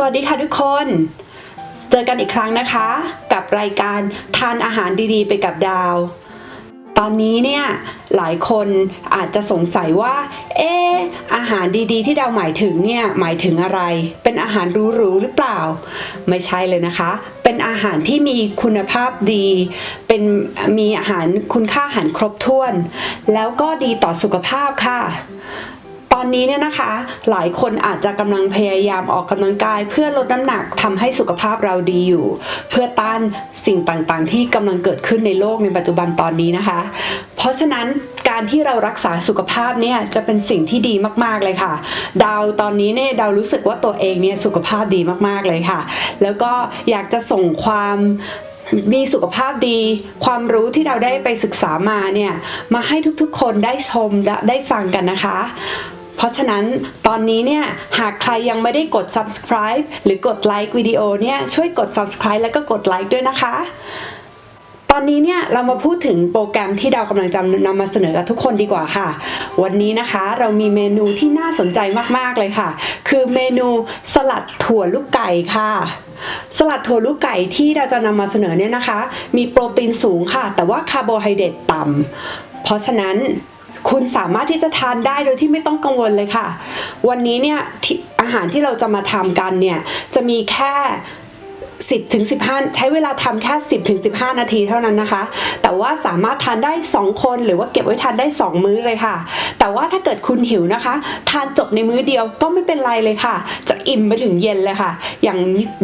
สวัสดีค่ะทุกคน เจอกันอีกครั้งนะคะ กับรายการทานอาหารดีๆ ไปกับดาว ตอนนี้เนี่ยหลายคนอาจจะสงสัยว่า เอ๊ะอาหารดีๆ ที่ดาวหมายถึงเนี่ยหมายถึงอะไร เป็นอาหารหรูๆหรือเปล่า ไม่ใช่เลยนะคะ เป็นอาหารที่มีคุณภาพดี เป็นมีอาหารคุณค่าอาหารครบถ้วน แล้วก็ดีต่อสุขภาพค่ะ อนนี้เนี่ยนะคะ หลายคนอาจจะกำลังพยายามออกกำลังกาย เพื่อลดน้ำหนักทำให้สุขภาพเราดีอยู่ เพื่อต้านสิ่งต่างๆ ที่กำลังเกิดขึ้นในโลกในปัจจุบันตอนนี้นะคะ เพราะฉะนั้นการที่เรารักษาสุขภาพเนี่ยจะเป็นสิ่งที่ดีมากๆเลยค่ะ ดาวตอนนี้เนี่ยดาวรู้สึกว่าตัวเองเนี่ยสุขภาพดีมากๆเลยค่ะ แล้วก็อยากจะส่งความมีสุขภาพดี ความรู้ที่เราได้ไปศึกษามาเนี่ย มาให้ทุกๆคนได้ชมและได้ฟังกันนะคะ เพราะฉะนั้นตอนนี้เนี่ยหากใครยังไม่ได้กด subscribe หรือกดไลค์วิดีโอเนี่ยช่วยกด subscribe แล้วก็กดไลค์ด้วยนะคะ ตอนนี้เนี่ยเรามาพูดถึงโปรแกรมที่เรากำลังจะนำมาเสนอกับทุกคนดีกว่าค่ะ วันนี้นะคะเรามีเมนูที่น่าสนใจมากๆเลยค่ะ คือเมนูสลัดถั่วลูกไก่ค่ะสลัดถั่วลูกไก่ที่เราจะนำมาเสนอเนี่ยนะคะ มีโปรตีนสูงค่ะ แต่ว่าคาร์โบไฮเดรตต่ำเพราะฉะนั้น คุณสามารถที่จะทานได้โดยที่ไม่ต้องกังวลเลยค่ะ วันนี้เนี่ยที่อาหารที่เราจะมาทำกันเนี่ยจะมีแค่ 10ถึง15 ใช้เวลาทำแค่ 10ถึง15 นาทีเท่านั้นนะคะ แต่ว่าสามารถทานได้ 2 คนหรือว่าเก็บไว้ทานได้ 2 มื้อเลยค่ะ แต่ว่าถ้าเกิดคุณหิวนะคะ ทานจบในมื้อเดียวก็ไม่เป็นไรเลยค่ะ จะอิ่มไปถึงเย็นเลยค่ะ อย่าง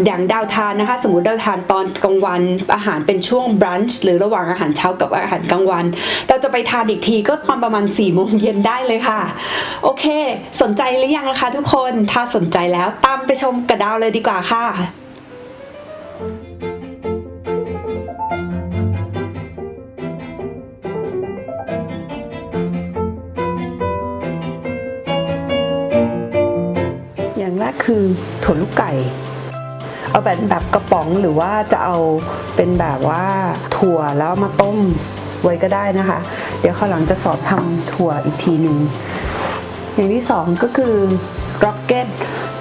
อย่างดาวทานนะคะ สมมติดาวทานตอนกลางวันอาหารเป็นช่วงบรันช์หรือระหว่างอาหารเช้ากับอาหารกลางวันเราจะไปทานอีกทีก็ตอนประมาณ4โมงเย็นได้เลยค่ะ โอเค สนใจหรือยังนะคะทุกคน ถ้าสนใจแล้วตามไปชมกับดาวเลยดีกว่าค่ะ คือถั่วลูกไก่ เอาแบบแบบกระป๋องหรือว่าจะเอาเป็นแบบว่าถั่วแล้วมาต้มไว้ก็ได้นะคะ เดี๋ยวข้าหลังจะสอนทำถั่วอีกทีหนึ่งอย่างที่สองก็คือร็อกเก็ต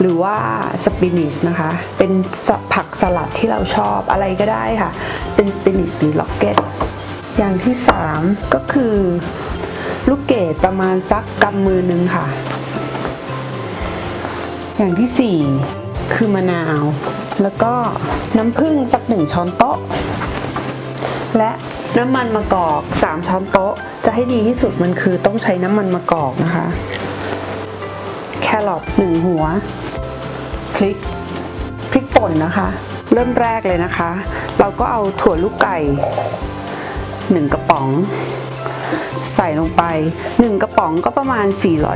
หรือว่าสปินิชนะคะ เป็นผักสลัดที่เราชอบอะไรก็ได้ค่ะ เป็นสปินิชหรือร็อกเก็ตอย่างที่สามก็คือลูกเกดประมาณสักกำมือหนึงค่ะ อย่างที่ 4 คือมะนาว แล้วก็น้ำผึ้งสักหนึ่งช้อนโต๊ะ และน้ำมันมะกอก 3 ช้อนโต๊ะ จะให้ดีที่สุดมันคือต้องใช้น้ำมันมะกอกนะคะ แครอทหนึ่งหัว พริก พริกป่นนะคะ เริ่มแรกเลยนะคะ เราก็เอาถั่วลูกไก่หนึ่งกระป๋อง ใส่ลงไป 1 กระป๋องก็ประมาณ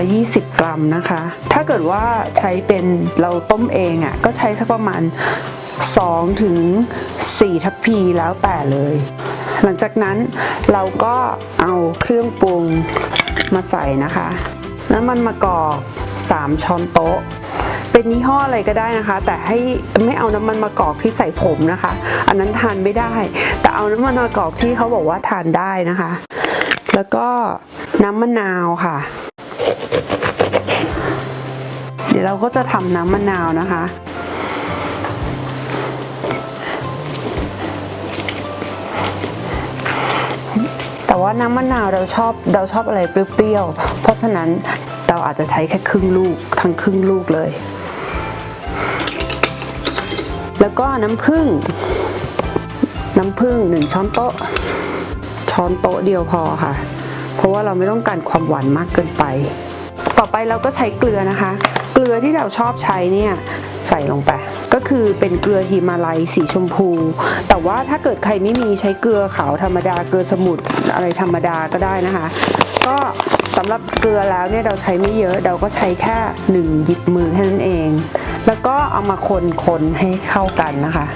420 กรัมนะคะ ถ้าเกิดว่าใช้เป็นเราต้มเองอะ่ะก็ใช้สักประมาณ 2 ถึง 4 ทัพพีแล้วแต่เลย หลังจากนั้นเราก็เอาเครื่องปรุงมาใส่นะคะน้ำมันมะกอก 3 ช้อนโต๊ะ เป็นยี่ห้ออะไรก็ได้นะคะ แต่ให้ไม่เอาน้ำมันมะกอกที่ใส่ผมนะคะ อันนั้นทานไม่ได้ แต่เอาน้ำมันมะกอกที่เขาบอกว่าทานได้นะคะ แล้วก็น้ำมะนาวค่ะ เดี๋ยวเราก็จะทำน้ำมะนาวนะคะ แต่ว่าน้ำมะนาวเราชอบเราชอบอะไรเปรี้ยวๆ เพราะฉะนั้นเราอาจจะใช้แค่ครึ่งลูกทั้งครึ่งลูกเลย แล้วก็น้ำผึ้งน้ำผึ้งหนึ่งช้อนโต๊ะ ช้อนโต๊ะเดียวพอค่ะ เพราะว่าเราไม่ต้องการความหวานมากเกินไป ต่อไปเราก็ใช้เกลือนะคะ เกลือที่เราชอบใช้เนี่ยใส่ลงไป ก็คือเป็นเกลือฮิมาลัยสีชมพู แต่ว่าถ้าเกิดใครไม่มีใช้เกลือขาวธรรมดาเกลือสมุทรอะไรธรรมดาก็ได้นะคะ ก็สำหรับเกลือแล้วเนี่ยเราใช้ไม่เยอะเราก็ใช้แค่หนึ่งหยิบมือแค่นั้นเอง แล้วก็เอามาคนๆให้เข้ากันนะคะ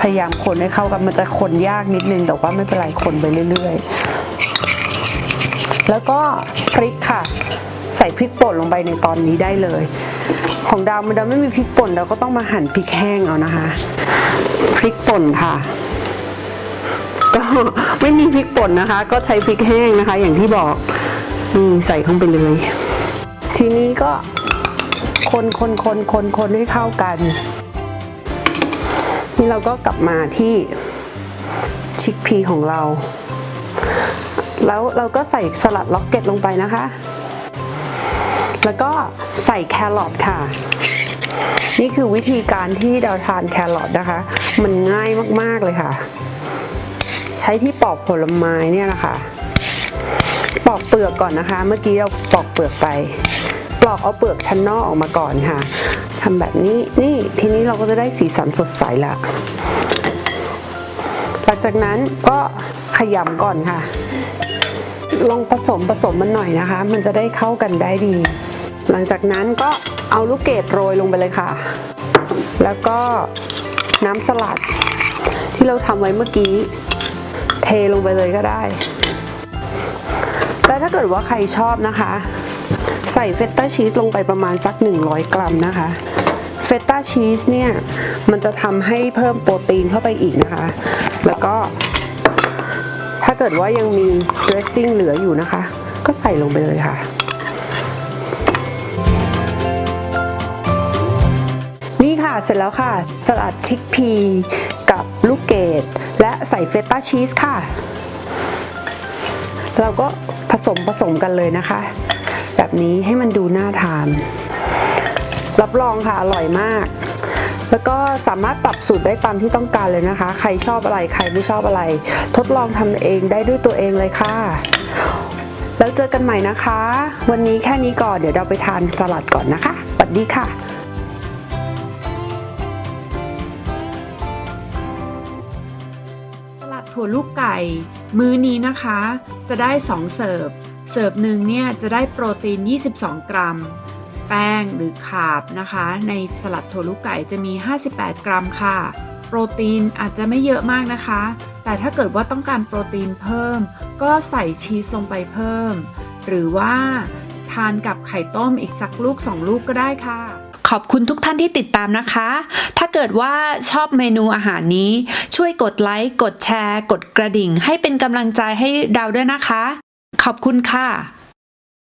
พยายามคนให้เข้ากันมันจะคนยากนิดนึง แต่ว่าไม่เป็นไรคนไปเรื่อยๆ แล้วก็พริกค่ะ ใส่พริกป่นลงไปในตอนนี้ได้เลย ของดาวมันดาวไม่มีพริกป่นเราก็ต้องมาหั่นพริกแห้งเอานะคะ พริกป่นค่ะก็ไม่มีพริกป่นนะคะ ก็ใช้พริกแห้งนะคะ อย่างที่บอกนี่ใส่เข้าไปเลย ทีนี้ก็คนคนคนคนคนให้เข้ากัน นี่เราก็กลับมาที่ชิคพีของเรา แล้วเราก็ใส่สลัดล็อกเก็ตลงไปนะคะ แล้วก็ใส่แครอทค่ะ นี่คือวิธีการที่เราทานแครอทนะคะ มันง่ายมาก ๆ เลยค่ะ ใช้ที่ปอกผลไม้เนี่ยนะคะปอกเปลือกก่อนนะคะ เมื่อกี้เราปอกเปลือกไป ปลอกเอาเปลือกชั้นนอกออกมาก่อนค่ะ ทำแบบนี้นี่ทีนี้เราก็จะได้สีสันสดใสละหลังจากนั้นก็ขยำก่อนค่ะ ลองผสมผสมมันหน่อยนะคะ มันจะได้เข้ากันได้ดี หลังจากนั้นก็เอาลูกเกดโรยลงไปเลยค่ะ แล้วก็น้ำสลัด ที่เราทำไว้เมื่อกี้ เทลงไปเลยก็ได้ แล้วถ้าเกิดว่าใครชอบนะคะ ใส่เฟตตาชีสลงไปประมาณสัก 100 กรัมนะคะเฟตตาชีสเนี่ย มันจะทำให้เพิ่มโปรตีนเข้าไปอีกนะคะ แล้วก็ ถ้าเกิดว่ายังมี dressing เหลืออยู่นะคะ ก็ใส่ลงไปเลยค่ะ นี่ค่ะเสร็จแล้วค่ะ สลัดชิคพีกับลูกเกดและใส่เฟตตาชีสค่ะ เราก็ผสมผสมกันเลยนะคะ แบบนี้ให้มันดูน่าทาน รับรองค่ะอร่อยมาก แล้วก็สามารถปรับสูตรได้ตามที่ต้องการเลยนะคะ ใครชอบอะไรใครไม่ชอบอะไร ทดลองทำเองได้ด้วยตัวเองเลยค่ะ แล้วเจอกันใหม่นะคะ วันนี้แค่นี้ก่อนเดี๋ยวเราไปทานสลัดก่อนนะคะสวัสดีค่ะสลัดถั่วลูกไก่ มื้อนี้นะคะ จะได้ 2 เสิร์ฟ เสิร์ฟหนึ่งเนี่ยจะได้โปรตีน 22 กรัม แป้งหรือคาร์บนะคะ ในสลัดถั่วลูกไก่จะมี 58 กรัมค่ะ โปรตีนอาจจะไม่เยอะมากนะคะ แต่ถ้าเกิดว่าต้องการโปรตีนเพิ่ม ก็ใส่ชีสลงไปเพิ่ม หรือว่าทานกับไข่ต้มอีกสักลูก 2 ลูกก็ได้ค่ะขอบคุณทุกท่านที่ติดตามนะคะ ถ้าเกิดว่าชอบเมนูอาหารนี้ ช่วยกดไลค์ กดแชร์ กดกระดิ่ง ให้เป็นกำลังใจให้ดาวด้วยนะคะ ขอบคุณค่ะ